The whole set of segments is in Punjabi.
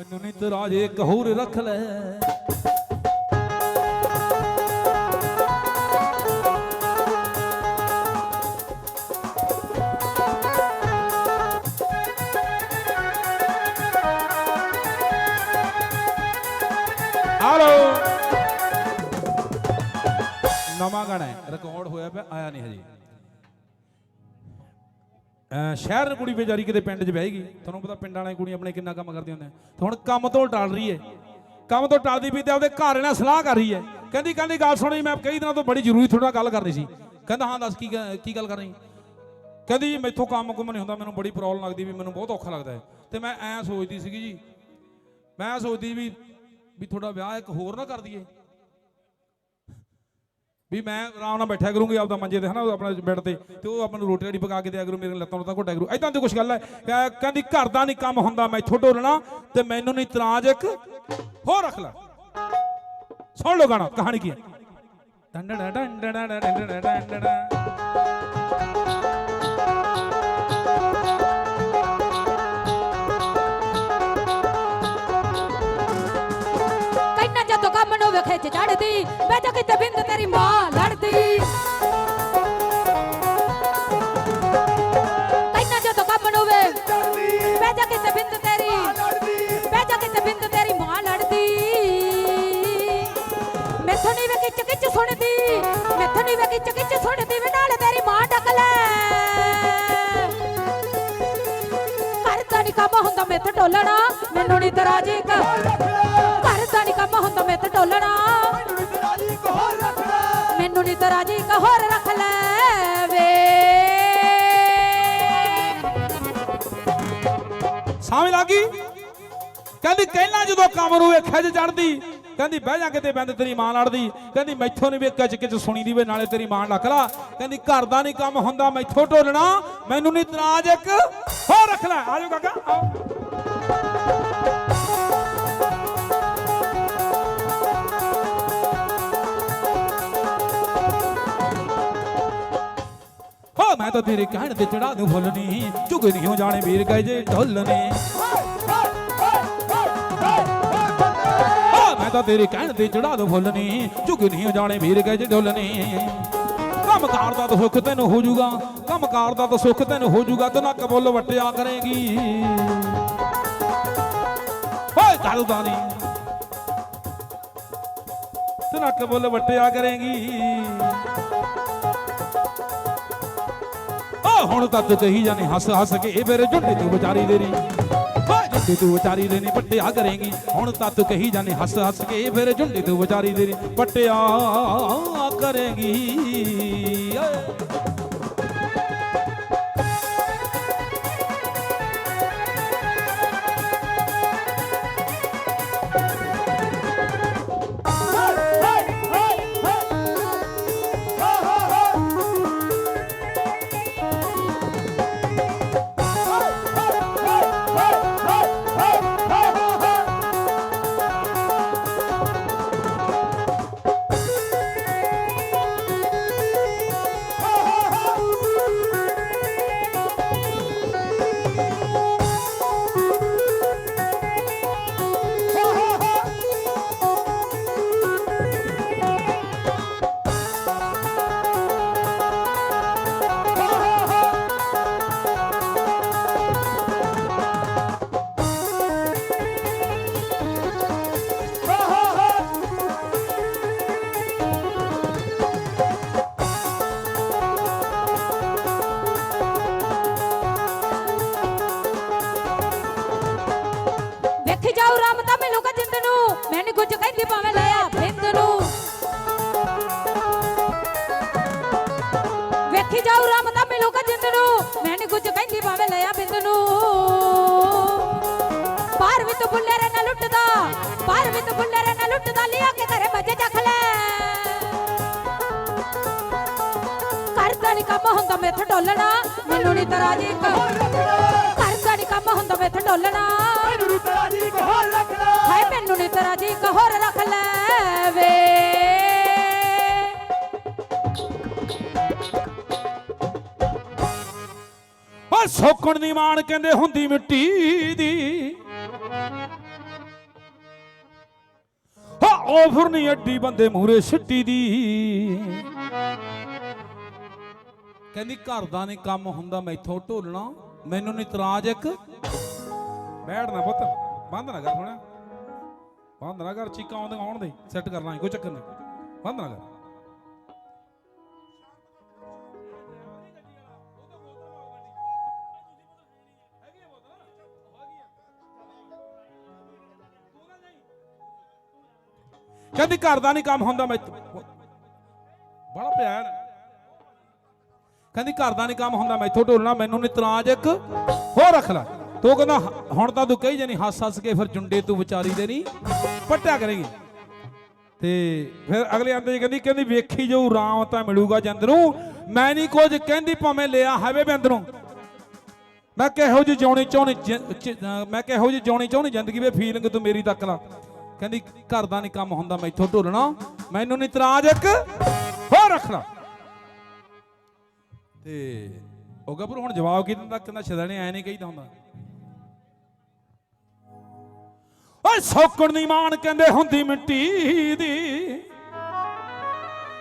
ਮੈਨੂੰ ਨਹੀਂ ਰਾਜੇ ਜੇ ਰੱਖ ਲੈ। ਨਵਾਂ ਗਾਣਾ ਹੈ ਰਿਕਾਰਡ ਹੋਇਆ ਪਿਆ, ਆਇਆ ਨਹੀਂ ਹਜੇ। ਸ਼ਹਿਰ ਦੀ ਕੁੜੀ ਵਿਚਾਰੀ ਕਿਤੇ ਪਿੰਡ 'ਚ ਬਹਿ ਗਈ। ਤੁਹਾਨੂੰ ਪਤਾ ਪਿੰਡਾਂ ਵਾਲੀਆਂ ਕੁੜੀਆਂ ਆਪਣੇ ਕਿੰਨਾ ਕੰਮ ਕਰਦੀਆਂ ਹੁੰਦੀਆਂ। ਤੇ ਹੁਣ ਕੰਮ ਤੋਂ ਟਾਲ ਰਹੀ ਹੈ। ਕੰਮ ਤੋਂ ਟਾਲਦੀ ਵੀ ਤੇ ਆਪਦੇ ਘਰ ਨਾਲ ਸਲਾਹ ਕਰ ਰਹੀ ਹੈ। ਕਹਿੰਦੀ ਕਹਿੰਦੀ, ਗੱਲ ਸੁਣੀ ਮੈਂ ਕਈ ਦਿਨਾਂ ਤੋਂ ਬੜੀ ਜ਼ਰੂਰੀ ਤੁਹਾਡੇ ਨਾਲ ਗੱਲ ਕਰਨੀ ਸੀ। ਕਹਿੰਦਾ, ਹਾਂ, ਦੱਸ ਕੀ ਗ- ਕੀ ਗੱਲ ਕਰਨੀ? ਕਹਿੰਦੀ ਜੀ, ਮੈਥੋਂ ਕੰਮ ਕੁਮ ਨਹੀਂ ਹੁੰਦਾ, ਮੈਨੂੰ ਬੜੀ ਪ੍ਰੋਬਲਮ ਲੱਗਦੀ ਵੀ ਮੈਨੂੰ ਬਹੁਤ ਔਖਾ ਲੱਗਦਾ ਹੈ। ਤੇ ਮੈਂ ਐਂ ਸੋਚਦੀ ਸੀਗੀ ਜੀ, ਮੈਂ ਸੋਚਦੀ ਵੀ ਵੀ ਤੁਹਾਡਾ ਵਿਆਹ ਇੱਕ ਹੋਰ ਨਾ ਕਰ ਦਈਏ। ਵੀ ਮੈਂ ਆਰਾਮ ਨਾਲ ਬੈਠਿਆ ਕਰੂੰਗੀ, ਆਪਦਾ ਮੰਜੇ ਤੇ, ਹਨਾ ਆਪਣਾ ਬੈੱਡ ਤੇ ਤੇ ਉਹ ਆਪਾਂ ਨੂੰ ਰੋਟੀ ਰਾਟੀ ਪਕਾ ਕੇ ਦਿਆ ਕਰੂ, ਮੇਰੇ ਲੱਤਾਂ ਲੱਤਾਂ ਘੋਟਿਆ ਕਰੂ। ਐਦਾਂ ਦੀ ਕੁਛ ਗੱਲ ਹੈ। ਕਹਿੰਦੀ, ਘਰ ਦਾ ਨਹੀਂ ਕੰਮ ਹੁੰਦਾ ਮੈਥੋਂ ਢੋਲਣਾ ਤੇ ਮੈਨੂੰ ਨਹੀਂ ਤਰਾਜ ਇੱਕ ਹੋਰ ਰੱਖ ਲੈ। ਸੁਣ ਲਓ ਗਾਣਾ, ਕਹਾਣੀ ਕੀ ਹੈ? ਡੰਡੜਾ ਡੰਡੜਾ ਡੰਡੜਾ ਡੰਡੜਾ ਜਦੋਂ ਕੰਮ ਨੂੰ ਵੇਖੇ ਚੜਦੀ, ਬਹਿ ਜਾ ਕਿਤੇ ਬਿੰਦ ਤੇਰੀ ਮਾਂ ਮੈਥੋਂ ਵੇ ਕਿਚ ਕਿਚ ਸੁਣਦੀ ਵੇ ਨਾਲ ਤੇਰੀ ਮਾਂ ਡਕ ਲੈ। ਘਰ ਦਾ ਨੀ ਕੰਮ ਹੁੰਦਾ ਮੈਥ ਢੋਲਣਾ, ਮੈਨੂੰ ਨਹੀਂ ਤਰਾਜੀ ਕਰ ਘਰ ਦਾ ਨੀ ਕੰਮ ਹੁੰਦਾ ਮੈਥ ਢੋਲਣਾ, ਮੈਨੂੰ ਨਹੀਂ ਤਰਾਜੀ ਇੱਕ, ਹੋਰ ਰੱਖ ਲੈ ਵੇ। ਸਮਝ ਲੱਗੀ ਕਹਿੰਦੀ ਕਹਿਣਾ ਜਦੋਂ ਕਮਰੂ ਨੂੰ ਚ ਚੜਦੀ ਕਹਿੰਦੀ, ਬਹਿ ਜਾ ਕਿਤੇ ਬੰਦ, ਤੇਰੀ ਮਾਂ ਲੜਦੀ। ਕਹਿੰਦੀ, ਮੈਥੋਂ ਨਹੀਂ ਵੇ ਕਿਚ ਕਿਚ ਸੁਣੀ ਦੀ ਵੇ ਨਾਲੇ ਤੇਰੀ ਮਾਂ ਲੱਕ ਕਹਿੰਦੀ, ਘਰ ਦਾ ਨਹੀਂ ਕੰਮ ਹੁੰਦਾ, ਮੈਥੋਂ ਢੋਲਣਾ, ਮੈਨੂੰ ਨਹੀਂ ਤਰਾਜ ਇੱਕ। ਹੋਰ ਰੱਖ ਲੈ ਆਜੋ ਕਾਕਾ ਆਓ ਮੈਂ ਤਾਂ ਤੇਰੇ ਕਹਿਣ ਤੇ ਚੜਾ ਦੂੰ ਫੁੱਲਨੀ ਝੁਗ ਨਹੀਂ ਹੋ ਜਾਣੇ ਵੀਰ, ਗਏ ਜੇ ਢੋਲਨੇ ਨੇ। ਮੈਂ ਤਾਂ ਤੇਰੇ ਕਹਿਣ ਤੇ ਚੜਾ ਦੂੰ ਫੁੱਲਨੀ ਨਹੀਂ ਹੋ ਜਾਣੇ ਵੀਰ ਗਏ ਜੇ ਢੋਲਨੇ ਕੰਮ ਦਾ ਤਾਂ ਸੁੱਖ ਤੈਨੂੰ ਹੋ ਜਾਊਗਾ ਕੰਮ ਦਾ ਤਾਂ ਸੁੱਖ ਤੈਨੂੰ ਹੋ ਜਾਊਗਾ ਤੇ ਨੱਕ ਬੁੱਲ ਵਟਿਆ ਕਰੇਗੀ। ਓਏ ਗੱਲ ਨਹੀਂ ਤੇ ਨੱਕ ਬੁੱਲ ਵਟਿਆ ਕਰੇਗੀ। ਓ, ਹੁਣ ਤਾਂ ਤੂੰ ਕਹੀ ਜਾਣੀ ਹੱਸ ਹੱਸ ਕੇ ਇਹ ਮੇਰੇ ਝੁੰਡੇ ਤੂੰ ਵਿਚਾਰੀ ਦੇ ਨੀ ਓਏ ਤੂੰ ਵਿਚਾਰੀ ਦੇ ਨੀ ਪੱਟਿਆ ਕਰੇਗੀ। ਹੁਣ ਤਾਂ ਤੂੰ ਕਹੀ ਜਾਣੇ ਹੱਸ ਹੱਸ ਕੇ ਫਿਰ ਮੇਰੇ ਝੁੰਡੇ ਤੂੰ ਵਿਚਾਰੀ ਦੇ ਨੀ ਪੱਟਿਆ ਕਰੇਗੀ। ਵੇਖੀ ਜਾਉ ਰਾਮ ਤਾਂ ਮੈਨੂੰ ਕਾ ਜਿੰਦ ਨੂੰ। ਮੈਂ ਨੀ ਕੁਝ ਕਹਿੰਦੀ ਭਾਵੇਂ ਲਿਆ ਬਿੰਦ ਨੂੰ। ਬਾਹਰ ਵੀ ਤੂੰ ਬੁੱਲੇਰੇ ਨਾ ਲੁੱਟਦਾ। ਬਾਹਰ ਵੀ ਤੂੰ ਬੁੱਲੇਰੇ ਨਾ ਲੁੱਟਦਾ। ਲਿਆ ਕੇ ਘਰੇ ਬੱਜੇ ਚੱਖ ਲੈ। ਘਰ ਦਾ ਨੀ ਕੰਮ ਹੁੰਦਾ ਮੈਥ ਡੋਲਣਾ। ਮੈਨੂੰ ਨੀ ਘਰ ਦਾ ਨੀ ਕੰਮ ਹੁੰਦਾ ਮੈਥ ਡੋਲਣਾ। ਹਾਏ ਮੈਨੂੰ ਨੀ ਤਰਾਜੀ ਇੱਕ ਹੋਰ ਰੱਖ ਓ ਸੋਕਣ ਦੀ ਮਾਨ ਕਹਿੰਦੇ ਹੁੰਦੀ ਮਿੱਟੀ ਦੀ। ਹਾ ਆਫਰ ਨਹੀਂ ਅੱਡੀ ਬੰਦੇ ਮੂਰੇ ਛਿੱਟੀ ਦੀ। ਕਹਿੰਦੀ ਘਰ ਦਾ ਨਹੀਂ ਕੰਮ ਹੁੰਦਾ ਮੈਂ ਮੈਥੋਂ ਢੋਲਣਾ, ਮੈਨੂੰ ਨਹੀਂ ਤਰਾਜ ਇੱਕ। ਬੈਠ ਨਾ ਪੁੱਤ, ਬੰਦ ਨਾ ਕਰ ਸੁਣਿਆ ਬੰਦ ਨਾ ਕਰ, ਚੀਕਾਂ ਆਉਂਦੀਆਂ, ਆਉਣ ਦੇ ਸੈੱਟ ਕਰ ਲਾਂਗੇ ਕੋਈ ਚੱਕਰ ਨਹੀਂ ਬੰਦ ਨਾ ਕਰ। ਕਹਿੰਦੀ ਘਰ ਦਾ ਨਹੀਂ ਕੰਮ ਹੁੰਦਾ, ਮੈਂ ਬੜਾ ਪਿਆਰ ਕਹਿੰਦੀ ਘਰ ਦਾ ਨਹੀਂ ਕੰਮ ਹੁੰਦਾ ਮੈਥੋਂ ਢੋਲਣਾ, ਮੈਨੂੰ ਨਹੀਂ ਤਰਾਜ ਇੱਕ। ਹੋਰ ਰੱਖ ਲੈ। ਤੂੰ ਕਹਿੰਦਾ, ਹੁਣ ਤਾਂ ਤੂੰ ਕਹੀ ਜਾਨੀ, ਹੱਸ ਹੱਸ ਕੇ ਫਿਰ ਜੁੰਡੇ ਤੂੰ ਵਿਚਾਰੀ ਦੇ ਨਹੀਂ, ਪੱਟਿਆ ਕਰੇਗੀ। ਤੇ ਫਿਰ ਅਗਲੇ ਆਂਦੇ ਕਹਿੰਦੀ ਕਹਿੰਦੀ ਵੇਖੀ ਜਾਊ, ਰਾਮ ਤਾਂ ਮਿਲੂਗਾ ਜੰਦ ਨੂੰ ਮੈਂ ਨਹੀਂ ਕੁਝ ਕਹਿੰਦੀ, ਭਾਵੇਂ ਲਿਆ ਹੈਵੇ ਬਿੰਦ ਨੂੰ ਮੈਂ ਕਿਹੋ ਜਿਹੀ ਜਿਉਣੀ ਚਾਹੁੰਦੀ ਮੈਂ ਕਿਹੋ ਜਿਹੀ ਜਿਉਣੀ ਚਾਹੁੰਦੀ ਜ਼ਿੰਦਗੀ ਵੇ ਫੀਲਿੰਗ ਤੂੰ ਮੇਰੀ ਤੱਕ ਲਾ। ਕਹਿੰਦੀ ਘਰ ਦਾ ਨਹੀਂ ਕੰਮ ਹੁੰਦਾ ਮੈਥੋਂ ਢੋਲਣਾ। ਮੈਨੂੰ ਨਹੀਂ ਤਰਾਜ ਇੱਕ, ਹੋਰ ਰੱਖਣਾ। ਤੇ ਉਹ ਗੱਭਰੂ ਹੁਣ ਜਵਾਬ ਕੀ ਦਿੰਦਾ? ਕਹਿੰਦਾ ਛਦਣੇ ਐ ਨਹੀਂ ਕਹੀਦਾ ਹੁੰਦਾ। ਓਏ ਸੌਕਣ ਦੀ ਮਾਨ ਕਹਿੰਦੇ ਹੁੰਦੀ ਮਿੱਟੀ ਦੀ।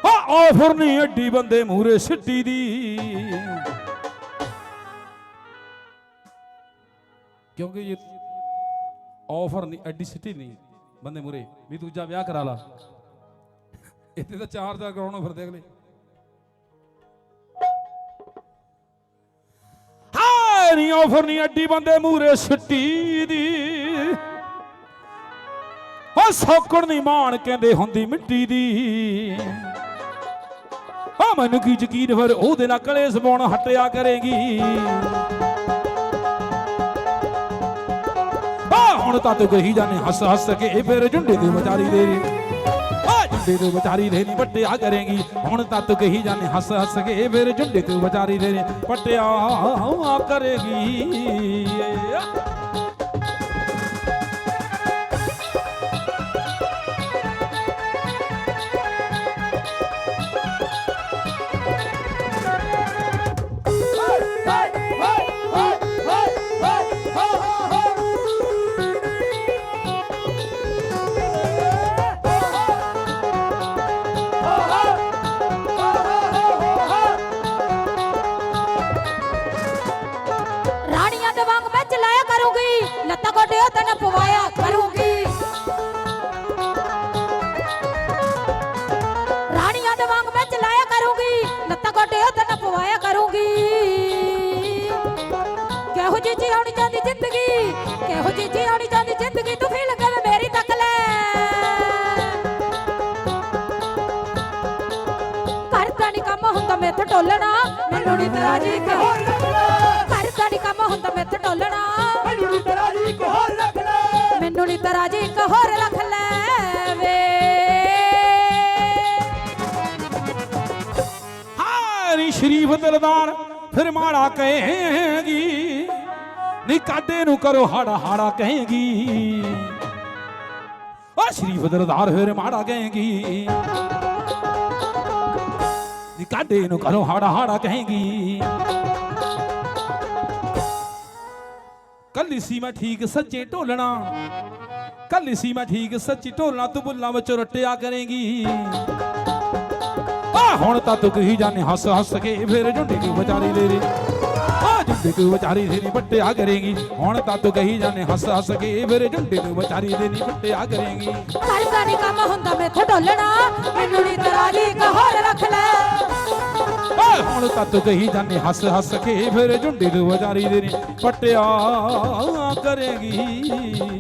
ਆ ਆਫਰ ਨਹੀਂ ਅੱਡੀ ਬੰਦੇ ਮੂਰੇ ਸਿੱਟੀ ਦੀ। ਕਿਉਂਕਿ ਇਹ ਆਫਰ ਨਹੀਂ ਅੱਡੀ ਸਿੱਟੀ ਨਹੀਂ। ਬੰਦੇ ਮੂਰੇ, ਵੀ ਦੂਜਾ ਵਿਆਹ ਕਰਾ ਲਾ। ਇੱਥੇ ਤਾਂ ਚਾਰ ਚਾਰ ਕਰਾਉਣੋਂ ਫਿਰਦੇ ਅਗਲੇ। ਨਹੀਂ ਆਫਰ ਨਹੀਂ ਅੱਡੀ ਬੰਦੇ ਮੂਰੇ ਸਿੱਟੀ ਦੀ। ਓ ਸੌਕਣ ਦੀ ਮਾਣ ਕਹਿੰਦੇ ਹੁੰਦੀ ਮਿੱਟੀ ਦੀ। ਆ ਮੈਨੂੰ ਕੀ ਯਕੀਨ ਫਿਰ ਉਹਦੇ ਨਾਲ ਕਲੇਸ਼ ਪਾਉਣ ਹਟਿਆ ਕਰੇਗੀ। ਹੁਣ ਤਾਂ ਤੂੰ ਕਹੀ ਜਾਣੇ ਹੱਸ ਹੱਸ ਕੇ ਇਹ ਫਿਰ ਝੁੰਡੇ ਦੀ ਵਿਚਾਰੀ ਦੇ। ਆ ਝੁੰਡੇ ਦੀ ਵਿਚਾਰੀ ਦੇ ਨਹੀਂ ਵੱਟਿਆ ਕਰੇਗੀ। ਹੁਣ ਤਾਂ ਤੂੰ ਕਹੀ ਜਾਣੇ ਹੱਸ ਹੱਸ ਕੇ ਇਹ ਫਿਰ ਝੁੰਡੇ ਦੀ ਵਿਚਾਰੀ ਦੇ ਨੀ। ਪਟਿਆ ਕਰੇਗੀ। ਜਾਂਦੀ ਜ਼ਿੰਦਗੀ। ਕਿਹੋ ਜੀ ਆਉਣੀ ਜਾਂਦੀ ਜ਼ਿੰਦਗੀ ਤੂੰ ਫੀਲ ਕਰੇ ਮੇਰੀ ਤੱਕ ਲੈ। ਘਰ ਦਾ ਕੰਮ ਹੁੰਦਾ ਮੈਥੋਂ ਟੋਲਣਾ, ਮੈਨੂੰ ਨਹੀਂ ਤਰਾਜੀ ਕਹੋ ਘਰ ਦਾ ਨੀ ਕੰਮ ਹੁੰਦਾ ਮੈਥੋਂ ਟੋਲਣਾ, ਮੈਨੂੰ ਨਹੀਂ ਤਰਾਜੀ ਇੱਕ ਹੋਰ ਰੱਖ ਲੈ ਵੇ। ਹਾਰੀ ਸ਼ਰੀਫ ਦਿਲਦਾਰ ਫਿਰ ਮਾੜਾ ਕਹੇਗੀ ਨੀ ਕਾਡੇ ਨੂੰ ਕਰੋ ਹਾੜਾ ਹਾੜਾ ਕਹੇਗੀ। ਆ ਸ਼ਰੀਫ ਦਿਲਦਾਰ ਫਿਰ ਮਾੜਾ ਕਹੇਗੀ। ਨੀ ਕਾਡੇ ਨੂੰ ਕਰੋ ਹਾੜਾ ਹਾੜਾ ਕਹੇਗੀ। ਕੱਲੀ ਸੀ ਮੈਂ ਠੀਕ ਸੱਚੇ ਢੋਲਣਾ। ਕੱਲੀ ਸੀ ਮੈਂ ਠੀਕ ਸੱਚੀ ਢੋਲਣਾ, ਤੂੰ ਬੁੱਲਾਂ ਵਿੱਚੋਂ ਰਟਿਆ ਕਰੇਗੀ। ਆ ਹੁਣ ਤਾਂ ਤੂੰ ਕਹੀ ਜਾਣੇ ਹੱਸ ਹੱਸ ਕੇ, ਫਿਰ ਝੁੰਡੀ ਨੂੰ ਵਿਚਾਰੀ ਦੇ ਰੇ ਝੁੰਡੀ ਨੂੰ ਵਿਚਾਰੀ ਦੇ ਨਹੀਂ ਵੱਟਿਆ ਕਰੇਗੀ। ਹੁਣ ਤਾਂ ਤੂੰ ਕਹੀ ਜਾਣੇ ਹੱਸ ਹੱਸ ਕੇ ਫਿਰ ਝੁੰਡੀ ਨੂੰ ਵਿਚਾਰੀ ਦੇ ਨਹੀਂ ਵੱਟਿਆ ਕਰੇਗੀ। ਘਰ ਦਾ ਨੀ ਕੰਮ ਹੁੰਦਾ ਮੈਥੋਂ ਟੋਲਣਾ ਮੈਨੂੰ ਨਹੀਂ ਤਰਾਜੀ ਇੱਕ ਹੋਰ ਰੱਖ ਲੈ। ਹੁਣ ਤਾਂ ਤੂੰ ਕਹੀ ਜਾਣੇ ਹੱਸ ਹੱਸ ਕੇ ਫਿਰ ਝੁੰਡੀ ਨੂੰ ਵਿਚਾਰੀ ਦੇ ਨਹੀਂ ਵੱਟਿਆ ਕਰੇਗੀ।